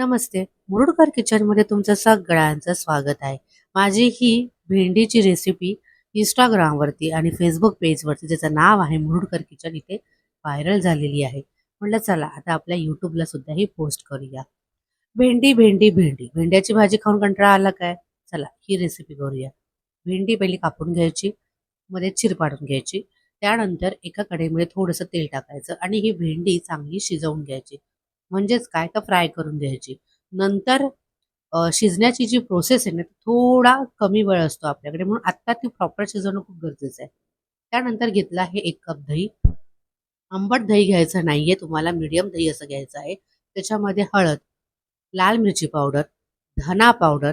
नमस्ते. मुरुडकर किचनमध्ये तुमचं सगळ्यांचं स्वागत आहे. माझी ही भेंडीची रेसिपी इंस्टाग्रामवरती आणि फेसबुक पेजवरती ज्याचं नाव आहे मुरुडकर किचन इथे व्हायरल झालेली आहे. म्हटलं चला आता आपल्या यूट्यूबला सुद्धा ही पोस्ट करूया. भेंडी भेंडी भेंडी. भेंड्याची भाजी खाऊन कंटाळा आला काय? चला ही रेसिपी करूया. भेंडी पहिली कापून घ्यायची मध्ये चिरपाडून घ्यायची. त्यानंतर एका कढईमध्ये थोडंसं तेल टाकायचं आणि ही भेंडी चांगली शिजवून घ्यायची. म्हणजेच काय? तर फ्राय करून द्यायची नंतर शिजण्याची जी प्रोसेस आहे ना ती थोडा कमी वेळ असतो आपल्याकडे. म्हणून आत्ता ती प्रॉपर शिजवणं खूप गरजेचं आहे. त्यानंतर घेतला आहे एक कप दही. आंबट दही घ्यायचं नाहीये. तुम्हाला मीडियम दही असं घ्यायचं आहे. त्याच्यामध्ये हळद लाल मिरची पावडर धना पावडर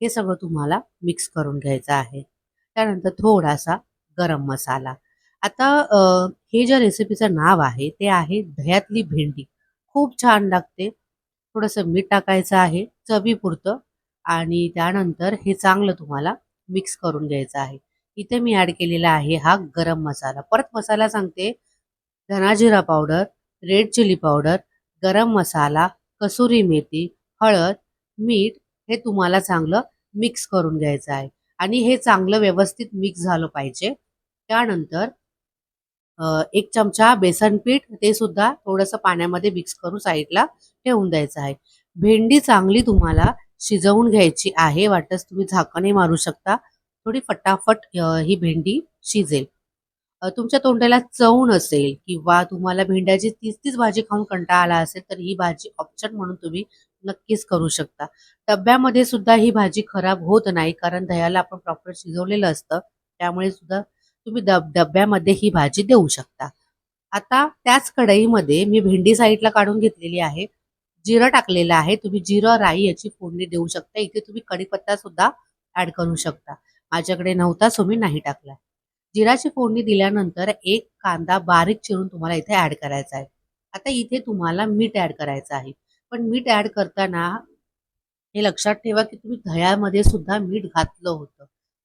हे सगळं तुम्हाला मिक्स करून घ्यायचं आहे. त्यानंतर थोडासा गरम मसाला. आता हे ज्या रेसिपीचं नाव आहे ते आहे दह्यातली भेंडी. खूप छान लागते. थोडंसं मीठ टाकायचं आहे चवीपुरतं आणि त्यानंतर हे चांगलं तुम्हाला मिक्स करून घ्यायचं आहे. इथे मी ॲड केलेला आहे हा गरम मसाला. परत मसाला सांगते. धनाजिरा पावडर रेड चिली पावडर गरम मसाला कसुरी मेथी हळद मीठ हे तुम्हाला चांगलं मिक्स करून घ्यायचं आहे. आणि हे चांगलं व्यवस्थित मिक्स झालं पाहिजे. त्यानंतर एक चमचा बेसन पीठ ते सुद्धा थोडंसं पाण्यामध्ये मिक्स करून साईडला ठेवून द्यायचं आहे. भेंडी चांगली तुम्हाला शिजवून घ्यायची आहे वाटस तुम्ही झाकणही मारू शकता. थोडी फटाफट ही भेंडी शिजेल. तुमच्या तोंडाला चव नसेल किंवा तुम्हाला भेंड्याची तीच तीच भाजी खाऊन कंटाळा आला असेल तर ही भाजी ऑप्शन म्हणून तुम्ही नक्कीच करू शकता. डब्यामध्ये सुद्धा ही भाजी खराब होत नाही कारण दह्याला आपण प्रॉपर शिजवलेलं असतं. त्यामुळे सुद्धा तुम्ही डब डब्यामध्ये ही भाजी देऊ शकता. आता त्याच कढईमध्ये मी भेंडी साईडला काढून घेतलेली आहे. जिरं टाकलेलं आहे. तुम्ही जिरं राई याची फोडणी देऊ शकता. इथे तुम्ही कढीपत्ता सुद्धा ऍड करू शकता. माझ्याकडे नव्हता सो मी नाही टाकला. जिराची फोडणी दिल्यानंतर एक कांदा बारीक चिरून तुम्हाला इथे ऍड करायचा आहे. आता इथे तुम्हाला मीठ ऍड करायचं आहे. पण मीठ ऍड करताना हे लक्षात ठेवा की तुम्ही दह्यामध्ये सुद्धा मीठ घातलं होतं.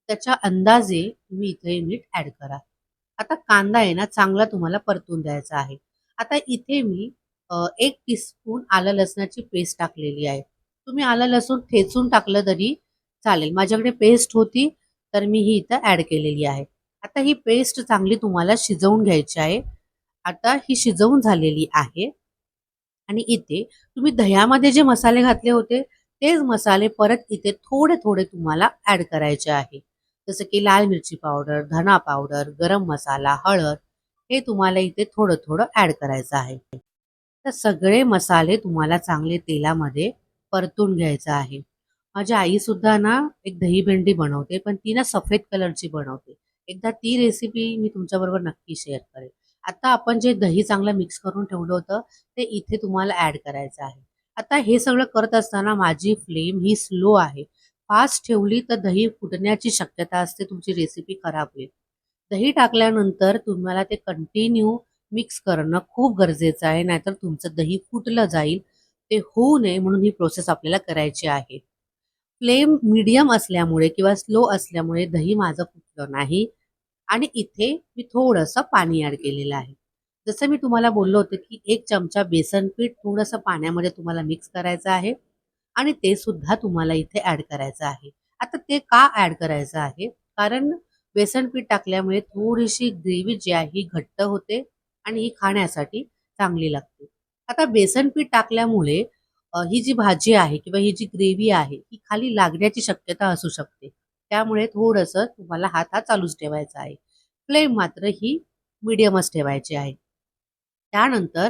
त्याच्या अंदाजे तुम्ही इथे मीठ ऍड करा. आता कांदा आहे ना चांगला तुम्हाला परतून द्यायचा आहे. आता इथे मी एक टीस्पून आलं लसणाची पेस्ट टाकलेली आहे. तुम्ही आलं लसूण ठेचून टाकलं तरी चालेल. माझ्याकडे पेस्ट होती तर मी ही इथं ऍड केलेली आहे. आता ही पेस्ट चांगली तुम्हाला शिजवून घ्यायची आहे. आता ही शिजवून झालेली आहे. आणि इथे तुम्ही दह्यामध्ये जे मसाले घातले होते तेच मसाले परत इथे थोडे थोडे तुम्हाला ऍड करायचे आहे. जसं की लाल मिरची पावडर धना पावडर गरम मसाला हळद हे तुम्हाला इथे थोडं थोडं ऍड करायचं आहे. तर सगळे मसाले तुम्हाला चांगले तेलामध्ये परतून घ्यायचं आहे. माझी आई सुद्धा ना एक दही भेंडी बनवते पण ती ना सफेद कलरची बनवते. एकदा ती रेसिपी मी तुमच्याबरोबर नक्की शेअर करेन आता आपण जे दही चांगलं मिक्स करून ठेवलं होतं ते इथे तुम्हाला ऍड करायचं आहे. आता हे सगळं करत असताना माझी फ्लेम ही स्लो आहे. फास्ट ठेवली तर दही फुटण्याची शक्यता असते. तुमची रेसिपी खराब होईल. दही टाकल्यानंतर तुम्हाला ते कंटिन्यू मिक्स करणं खूप गरजेचं आहे. नाहीतर तुमचं दही फुटलं जाईल. ते होऊ नये म्हणून ही प्रोसेस आपल्याला करायची आहे. फ्लेम मीडियम असल्यामुळे किंवा स्लो असल्यामुळे दही माझं फुटलं नाही. आणि इथे मी थोडंसं पाणी ॲड केलेलं आहे. जसं मी तुम्हाला बोललो होतं की एक चमचा बेसन पीठ थोडंसं पाण्यामध्ये तुम्हाला मिक्स करायचं आहे. आणि ते सुद्धा तुम्हाला इथे ऍड करायचं आहे. आता ते का ऍड करायचं आहे? कारण बेसन पीठ टाकल्यामुळे थोडीशी ग्रेव्ही जी आहे ही घट्ट होते आणि ही खाण्यासाठी चांगली लागते. आता बेसन पीठ टाकल्यामुळे ही जी भाजी आहे किंवा ही जी ग्रेव्ही आहे ही खाली लागण्याची शक्यता असू शकते. त्यामुळे थोडंसं तुम्हाला हात हा चालूच ठेवायचा आहे. फ्लेम मात्र ही मिडियमच ठेवायची आहे. त्यानंतर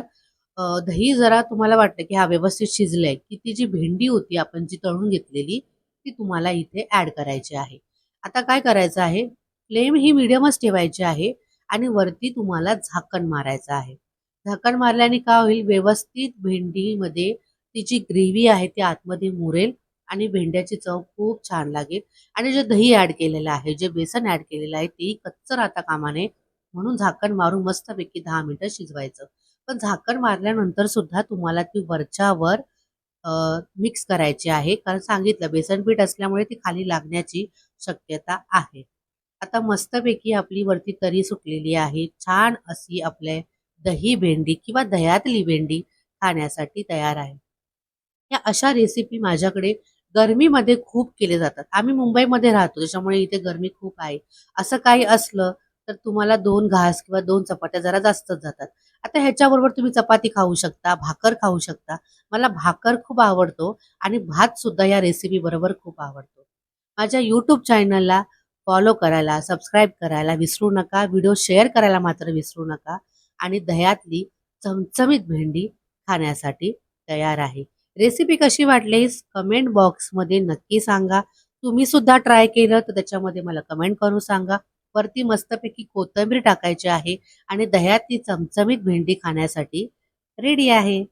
दही जरा तुम्हाला वाटतं की हा व्यवस्थित शिजलंय. की ती जी भेंडी होती आपण जी तळून घेतलेली ती तुम्हाला इथे ऍड करायची आहे. आता काय करायचं आहे? फ्लेम ही मिडियमच ठेवायची आहे आणि वरती तुम्हाला झाकण मारायचं आहे. झाकण मारल्याने काय होईल? व्यवस्थित भेंडीमध्ये ती जी ग्रेव्ही आहे ती आतमध्ये मुरेल आणि भेंड्याची चव खूप छान लागेल. आणि जे दही ऍड केलेलं आहे जे बेसन ऍड केलेलं आहे तेही कच्च राहता कामा नये. म्हणून झाकण मारून मस्तपैकी दहा मिनिटं शिजवायचं. पण झाकण मारल्यानंतर सुद्धा तुम्हाला ती वरच्यावर मिक्स करायची आहे. कारण सांगितलं बेसन पीठ असल्यामुळे ती खाली लागण्याची शक्यता आहे. आता मस्तपैकी आपली वरती तरी सुटलेली आहे. छान अशी आपल्या दही भेंडी किंवा दह्यातली भेंडी खाण्यासाठी तयार आहे. या अशा रेसिपी माझ्याकडे गरमीमध्ये खूप केले जातात. आम्ही मुंबईमध्ये राहतो त्याच्यामुळे इथे गरमी खूप आहे. असं काही असलं तर तुम्हाला दोन घास किंवा दोन चपात्या जरा जास्तच जातात. आता ह्याच्याबरोबर तुम्ही चपाती खाऊ शकता भाकर खाऊ शकता. मला भाकर खूप आवडतो आणि भात सुद्धा या रेसिपी बरोबर खूप आवडतो. माझ्या यूट्यूब चॅनलला फॉलो करायला सबस्क्राईब करायला विसरू नका. व्हिडिओ शेअर करायला मात्र विसरू नका. आणि दह्यातली चमचमीत भेंडी खाण्यासाठी तयार आहे. रेसिपी कशी वाटली कमेंट बॉक्समध्ये नक्की सांगा. तुम्ही सुद्धा ट्राय केलं तर त्याच्यामध्ये मला कमेंट करून सांगा. वरती मस्तपैकी कोथिंबीर टाकायची आहे आणि दह्यात ती चमचमीत भेंडी खाण्यासाठी रेडी आहे.